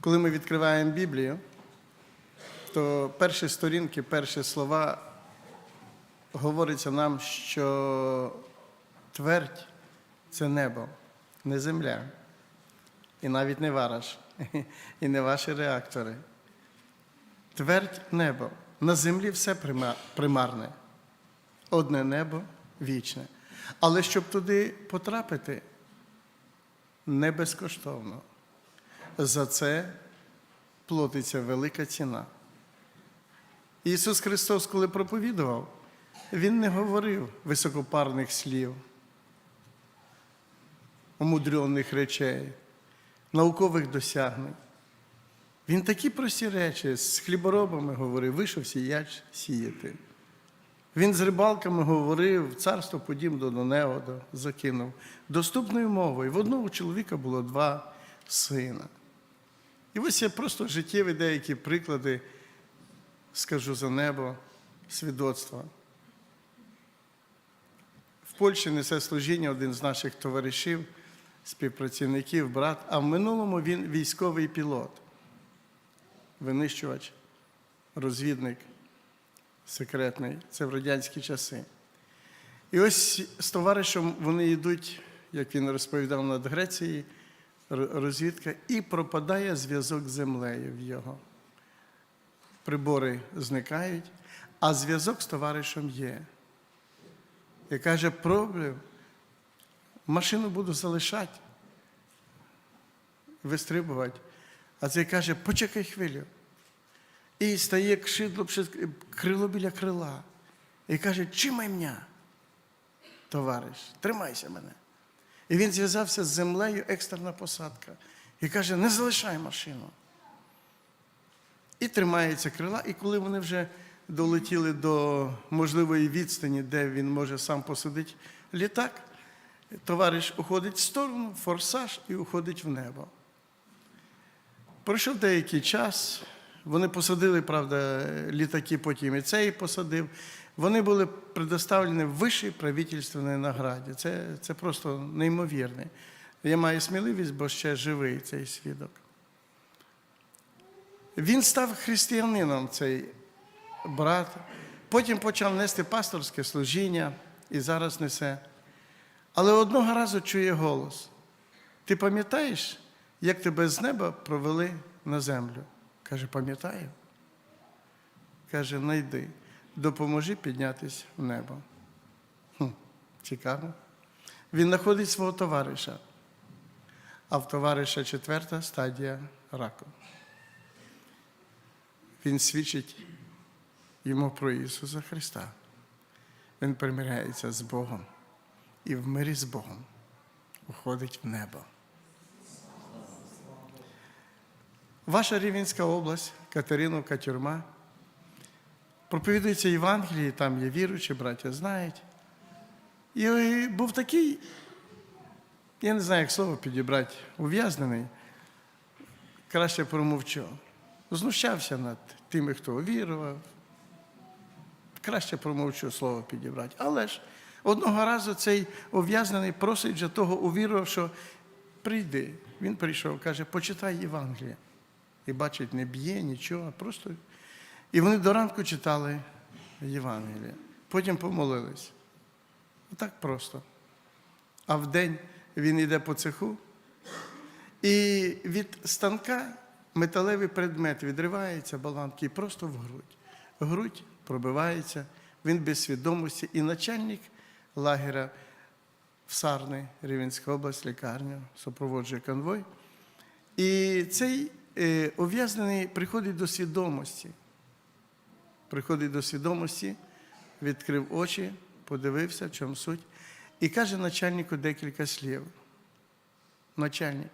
Коли ми відкриваємо Біблію, то перші сторінки, перші слова говориться нам, що твердь це небо, не земля, і навіть не вараж, і не ваші реактори. Твердь небо. На землі все примарне. Одне небо вічне. Але щоб туди потрапити, не безкоштовно. За це платиться велика ціна. Ісус Христос, коли проповідував, Він не говорив високопарних слів, умудрених речей, наукових досягнень. Він такі прості речі з хліборобами говорив, вийшов сіяч сіяти. Він з рибалками говорив, царство подім до Донеода закинув. Доступною мовою. В одного чоловіка було два сина. І ось я просто життєві деякі приклади скажу за небо свідоцтва. В Польщі несе служіння один з наших товаришів, співпрацівників, брат, а в минулому він військовий пілот, винищувач, розвідник секретний. Це в радянські часи. І ось з товаришем вони йдуть, як він розповідав над Грецією, розвідка, і пропадає зв'язок з землею в його. Прибори зникають, а зв'язок з товаришем є. І каже, пробую, машину буду залишати, вистрибувати. А цей каже, почекай хвилю. І стає кшидло, крило біля крила. І каже, чимай мене, товариш, тримайся мене. І він зв'язався з землею, екстерна посадка. І каже, не залишай машину. І тримається крила, і коли вони вже долетіли до можливої відстані, де він може сам посадити літак, товариш уходить в сторону, форсаж і уходить в небо. Пройшов деякий час, вони посадили, правда, літаки, потім і цей посадив. Вони були предоставлені вищій правительственній награді. Це, це просто неймовірне. Я маю сміливість, бо ще живий цей свідок. Він став християнином, цей брат. Потім почав нести пасторське служіння і зараз несе. Але одного разу чує голос: Ти пам'ятаєш, як тебе з неба провели на землю? Каже, пам'ятаю. Каже, найди, допоможи піднятися в небо. Хм, цікаво. Він знаходить свого товариша, а в товариша четверта стадія раку. Він свідчить йому про Ісуса Христа. Він примиряється з Богом і в мирі з Богом уходить в небо. Ваша Рівненська область, Катериновка, тюрма. Проповідується Євангеліє, там є віруючі, браття знають. І був такий, я не знаю, як слово підібрати, ув'язнений, краще промовчу. Знущався над тими, хто увірував. Краще промовчу слово підібрати. Але ж одного разу цей ув'язнений просить вже того увірував, що прийди. Він прийшов, каже, почитай Євангеліє. І бачить, не б'є, нічого, просто. І вони до ранку читали Євангеліє. Потім помолились. Так просто. А вдень він йде по цеху, і від станка металевий предмет відривається баланки і просто в грудь. Грудь пробивається, він без свідомості. І начальник лагеря в Сарни, Рівенська область, лікарня, супроводжує конвой. І цей ув'язнений приходить до свідомості. Приходить до свідомості, відкрив очі, подивився, в чому суть, і каже начальнику декілька слів. Начальник,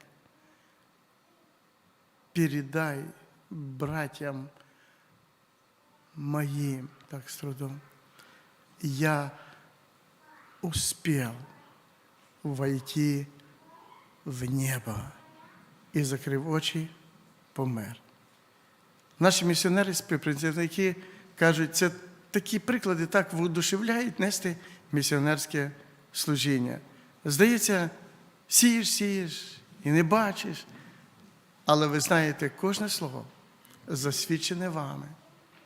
передай братьям моим, так с трудом, я успел войти в небо і закрив очі, помер. Наші місіонери, співпрацівники кажуть, це такі приклади так воодушевляють нести місіонерське служіння. Здається, сієш, сієш і не бачиш. Але ви знаєте, кожне слово засвідчене вами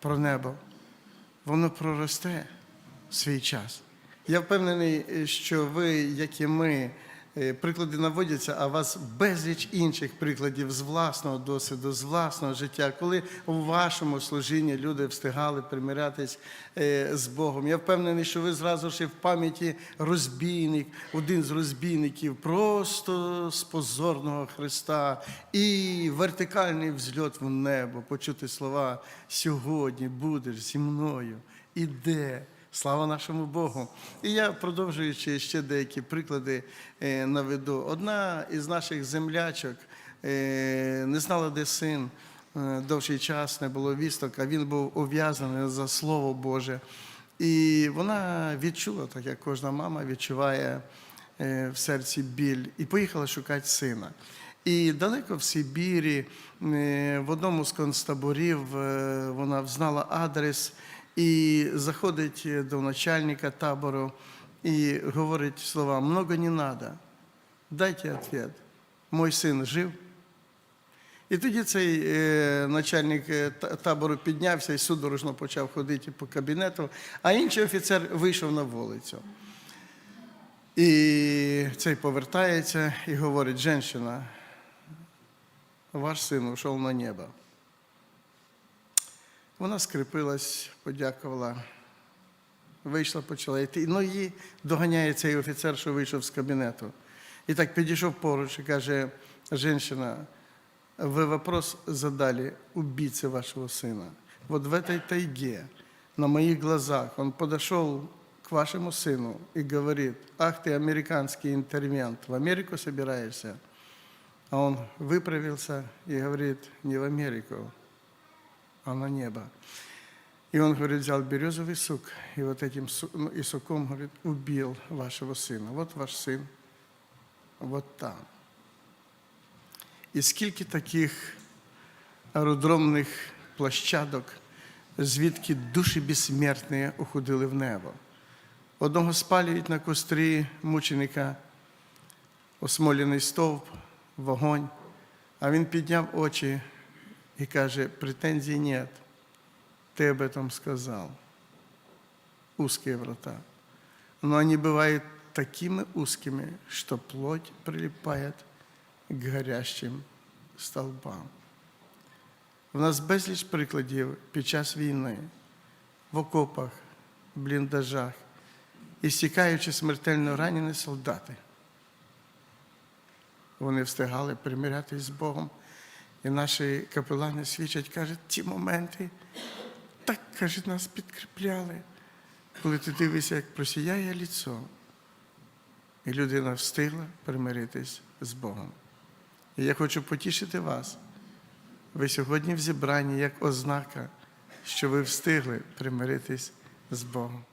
про небо, воно проросте в свій час. Я впевнений, що ви, як і ми, приклади наводяться, а у вас безліч інших прикладів з власного досвіду, з власного життя, коли у вашому служінні люди встигали примирятись е, з Богом. Я впевнений, що ви зразу ж в пам'яті розбійник, один з розбійників, просто з позорного Христа і вертикальний взльот в небо, почути слова сьогодні будеш зі мною. Іде. Слава нашому Богу. І я, продовжуючи ще деякі приклади, е, наведу. Одна із наших землячок е, не знала, де син. Е, Довший час не було вісток, а він був ув'язаний за Слово Боже. І вона відчула, так як кожна мама відчуває в серці біль, і поїхала шукати сина. І далеко в Сибірі, в одному з концтаборів, вона знала адрес і заходить до начальника табору і говорить слова «много не надо, дайте ответ, мой син жив». І тоді цей е, начальник е, табору піднявся і судорожно почав ходити по кабінету, а інший офіцер вийшов на вулицю. І цей повертається і говорить, жінка, ваш син ушов на небо. Вона скріпилась, подякувала, вийшла, почала йти. Ну, її доганяє цей офіцер, що вийшов з кабінету. І так підійшов поруч і каже, жінка, вы вопрос задали убийце вашего сына. Вот в этой тайге, на моих глазах, он подошел к вашему сыну и говорит, ах ты американский интервент, в Америку собираешься? А он выправился и говорит, не в Америку, а на небо. И он, говорит, взял березовый сук и вот этим су- ну, и суком, говорит, убил вашего сына. Вот ваш сын, вот там. І скільки таких аеродромних площадок, звідки душі безсмертні уходили в небо. Одного спалюють на кострі мученика, осмолений стовп, вогонь, а він підняв очі і каже, претензій нет, ти об этом сказал. Узкие врата. Но они бывают такими узкими, что плоть прилипает к горящим столбам. У нас безліч прикладів під час війни, в окопах, бліндажах, і стікаючи смертельно ранені солдати. Вони встигали примирятися з Богом. І наші капелани свідчать, кажуть, ті моменти так, каже, нас підкріпляли, коли ти дивишся, як просіяє ліцо, і людина встигла примиритись з Богом. І я хочу потішити вас. Ви сьогодні в зібранні як ознака, що ви встигли примиритись з Богом.